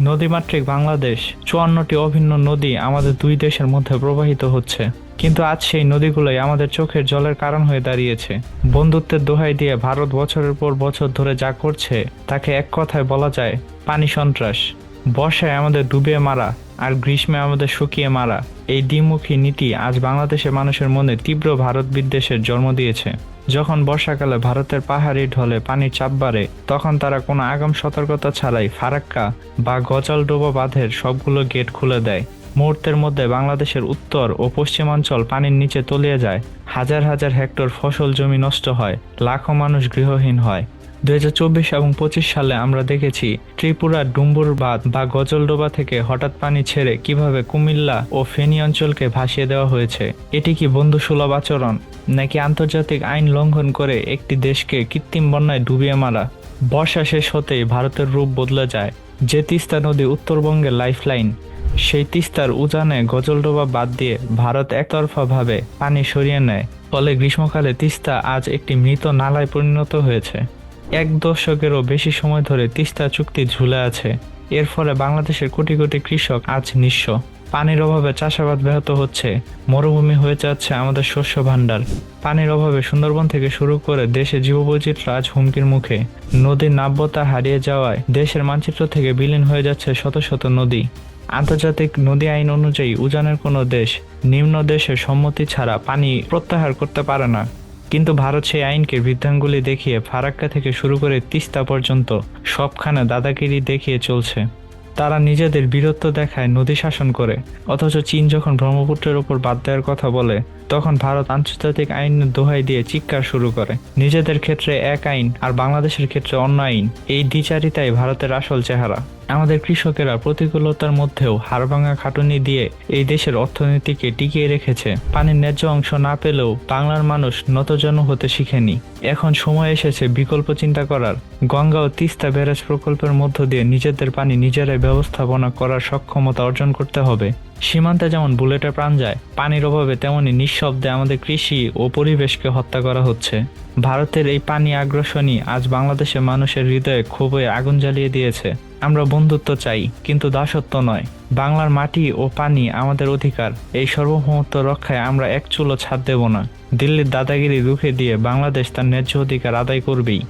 নদীমাতৃক বাংলাদেশ, চুয়ান্নটি অভিন্ন নদী আমাদের দুই দেশের মধ্যে প্রবাহিত হচ্ছে। কিন্তু আজ সেই নদীগুলোই আমাদের চোখের জলের কারণ হয়ে দাঁড়িয়েছে। বন্ধুত্বের দোহাই দিয়ে ভারত বছরের পর বছর ধরে যা করছে, তাকে এক কথায় বলা যায় পানি সন্ত্রাস। বর্ষায় আমাদের ডুবে মারা আর গ্রীষ্মে আমাদের শুকিয়ে মারা, এই দ্বিমুখী নীতি আজ বাংলাদেশের মানুষের মনে তীব্র ভারত বিদ্বেষের জন্ম দিয়েছে। যখন বর্ষাকালে ভারতের পাহাড়ি ঢলে পানির চাপ বাড়ে, তখন তারা কোনো আগাম সতর্কতা ছাড়াই ফারাক্কা বা গজালডোবা বাঁধের সবগুলো গেট খুলে দেয়। মুহূর্তের মধ্যে বাংলাদেশের উত্তর ও পশ্চিমাঞ্চল পানির নিচে তলিয়ে যায়, হাজার হাজার হেক্টর ফসল জমি নষ্ট হয়, লাখো মানুষ গৃহহীন হয়। দুই হাজার চব্বিশ এবং পঁচিশ সালে আমরা দেখেছি ত্রিপুরার ডুম্বুর বাঁধ বা গজলডোবা থেকে হঠাৎ পানি ছেড়ে কীভাবে কুমিল্লা ও ফেনী অঞ্চলকে ভাসিয়ে দেওয়া হয়েছে, এটি কি বন্ধুসুলভ আচরণ নাকি আন্তর্জাতিক আইন লঙ্ঘন করে একটি দেশকে কৃত্রিম বন্যায় ডুবিয়ে মারা? বর্ষা শেষ হতেই ভারতের রূপ বদলে যায়। যে তিস্তা নদী উত্তরবঙ্গের লাইফলাইন, সেই তিস্তার উজানে গজলডোবা বাদ দিয়ে ভারত একতরফাভাবে পানি সরিয়ে নেয়। ফলে গ্রীষ্মকালে তিস্তা আজ একটি মৃত নালায় পরিণত হয়েছে। এক দশকেরও বেশি সময় ধরে তিস্তা চুক্তি ঝুলে আছে। এর ফলে বাংলাদেশের কোটি কোটি কৃষক আজ নিঃস্ব। পানির অভাবে চাষাবাদ ব্যাহত হচ্ছে। মরুভূমি হয়ে যাচ্ছে আমাদের শস্য ভাণ্ডার। পানির অভাবে সুন্দরবন থেকে শুরু করে দেশে জীববৈচিত্র্য আজ হুমকির মুখে। নদীর নাব্যতা হারিয়ে যাওয়ায় দেশের মানচিত্র থেকে বিলীন হয়ে যাচ্ছে শত শত নদী। আন্তর্জাতিক নদী আইন অনুযায়ী উজানের কোনো দেশ নিম্ন দেশের সম্মতি ছাড়া পানি প্রত্যাহার করতে পারে না। কিন্তু ভারত সেই আইনকে বৃদ্ধাঙ্গুলি দেখিয়ে ফারাক্কা থেকে শুরু করে তিস্তা পর্যন্ত সবখানে দাদাগিরি দেখিয়ে চলছে। তারা নিজেদের বীরত্ব দেখায় নদী শাসন করে, অথচ চীন যখন ব্রহ্মপুত্রের ওপর বাদ দেওয়ার কথা বলে, তখন ভারত আন্তর্জাতিক আইনের দোহাই দিয়ে চিৎকার শুরু করে। নিজেদের ক্ষেত্রে এক আইন আর বাংলাদেশের ক্ষেত্রে অন্য আইন, এই দ্বিচারিতাই ভারতের আসল চেহারা। আমাদের কৃষকেরা প্রতিকূলতার মধ্যেও হাড়ভাঙা খাটুনি দিয়ে এই দেশের অর্থনীতিকে টিকিয়ে রেখেছে। পানির ন্যায্য অংশ না পেলেও বাংলার মানুষ নতজন হতে শিখেনি। এখন সময় এসেছে বিকল্প চিন্তা করার। গঙ্গা ও তিস্তা ব্যারাজ প্রকল্পের মধ্য দিয়ে নিজেদের পানি নিজেরাই ব্যবস্থাপনা করার সক্ষমতা অর্জন করতে হবে। সীমান্তে যেমন বুলেটে প্রাণ যায়, পানির অভাবে তেমনি নিঃশব্দে আমাদের কৃষি ও পরিবেশকে হত্যা করা হচ্ছে। ভারতের এই পানি আগ্রাসনই আজ বাংলাদেশের মানুষের হৃদয়ে ক্ষোভে আগুন জ্বালিয়ে দিয়েছে। আমরা বন্ধুত্ব চাই, কিন্তু দাসত্ব নয়। বাংলার মাটি ও পানি আমাদের অধিকার। এই সার্বভৌমত্ব রক্ষায় আমরা এক চুলো ছাড় দেব না। দিল্লির দাদাগিরি রুখে দিয়ে বাংলাদেশ তার ন্যায্য অধিকার আদায় করবেই।